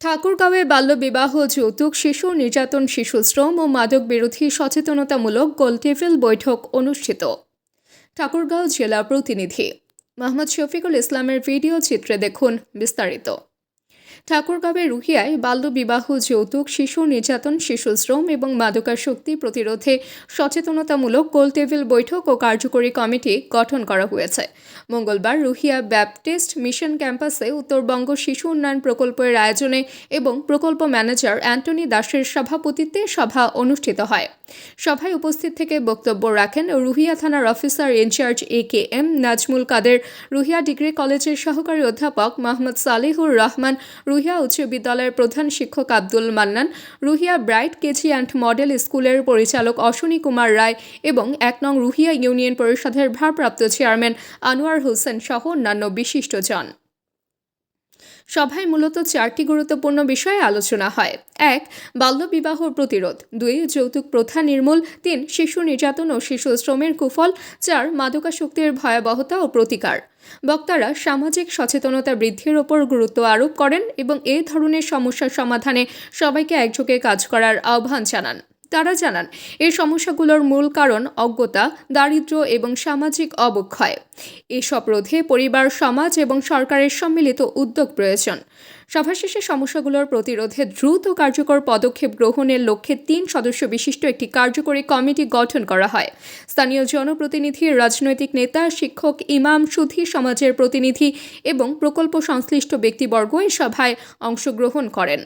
ঠাকুরগাঁওয়ে বাল্যবিবাহ, যৌতুক, শিশু, নির্যাতন শিশু শ্রম ও মাদক বিরোধী সচেতনতামূলক গোলটেবিল বৈঠক অনুষ্ঠিত। ঠাকুরগাঁও জেলা প্রতিনিধি মোহাম্মদ শফিকুল ইসলামের ভিডিও চিত্রে দেখুন বিস্তারিত। ঠাকুরগাঁওয়ের রুহিয়ায় বাল্যবিবাহ, যৌতুক, শিশু নির্যাতন শিশু শ্রম এবং মাদকাসক্তি প্রতিরোধে সচেতনতামূলক গোলটেবিল বৈঠক ও কার্যকরী কমিটি গঠন করা হয়েছে। মঙ্গলবার রুহিয়া ব্যাপটিস্ট মিশন ক্যাম্পাসে উত্তরবঙ্গ শিশু উন্নয়ন প্রকল্পের আয়োজনে এবং প্রকল্প ম্যানেজার অ্যান্টনি দাসের সভাপতিত্বে সভা অনুষ্ঠিত হয়। সভায় উপস্থিত থেকে বক্তব্য রাখেন রুহিয়া থানার officer in charge A K M Nazmul Kader, Ruhia degree কলেজের সহকারী অধ্যাপক মোহাম্মদ সালিহুর রহমান রুহিয়া উচ্চ বিদ্যালয়ের প্রধান শিক্ষক Abdul Mannan, Ruhia bright KG and model স্কুলের পরিচালক অশ্বনী কুমার রায় এবং এক নং রুহিয়া ইউনিয়ন পরিষদের ভারপ্রাপ্ত চেয়ারম্যান আনোয়ার হোসেন সহ অন্যান্য বিশিষ্টজন সভায় মূলত চারটি গুরুত্বপূর্ণ বিষয়ে আলোচনা হয়। এক, বাল্যবিবাহ প্রতিরোধ। দুই, যৌতুক প্রথা নির্মূল। তিন, শিশু নির্যাতন ও শিশু শ্রমের কুফল। চার, মাদকাসক্তির ভয়াবহতা ও প্রতিকার। বক্তারা সামাজিক সচেতনতা বৃদ্ধির ওপর গুরুত্ব আরোপ করেন এবং এই ধরনের সমস্যার সমাধানে সবাইকে একযোগে কাজ করার আহ্বান জানান। তারা জানান, এই সমস্যাগুলোর মূল কারণ অজ্ঞতা দারিদ্র্য এবং সামাজিক অবক্ষয়। এসব রোধে পরিবার, সমাজ এবং সরকারের সম্মিলিত উদ্যোগ প্রয়োজন। সভা শেষে সমস্যাগুলোর প্রতিরোধে দ্রুত কার্যকর পদক্ষেপ গ্রহণের লক্ষ্যে তিন সদস্য বিশিষ্ট একটি কার্যকরী কমিটি গঠন করা হয়। স্থানীয় জনপ্রতিনিধি, রাজনৈতিক নেতা, শিক্ষক, ইমাম, সুধী সমাজের প্রতিনিধি এবং প্রকল্প সংশ্লিষ্ট ব্যক্তিবর্গ এই সভায় অংশগ্রহণ করেন।